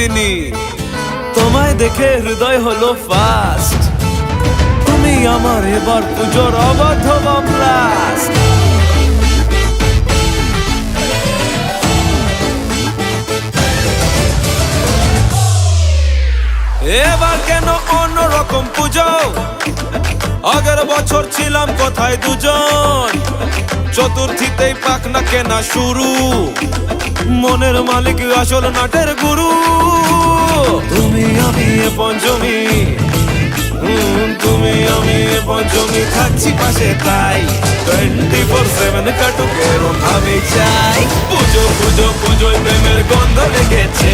নন্দিনী তোমায় দেখে হৃদয় হলো ফাস্ট তুমি আমার এবার পুজোর অবাধ ব্লাস্ট এবার কেন অন্যরকম পুজো? আগের বছর ছিলাম কোথায় দুজন? চতুর্থীতেই পাক না কেনা শুরু। মনের মালিক আসল নাটের গুরু। পঞ্চমী। তুমি, আমি পঞ্চমী থাকছি পাশে, তাই টোয়েন্টি ফোর সেভেন কাটুক এরম আমি চাই। পুজো পুজো, পুজোয় প্রেমের গন্ধ লেগেছে।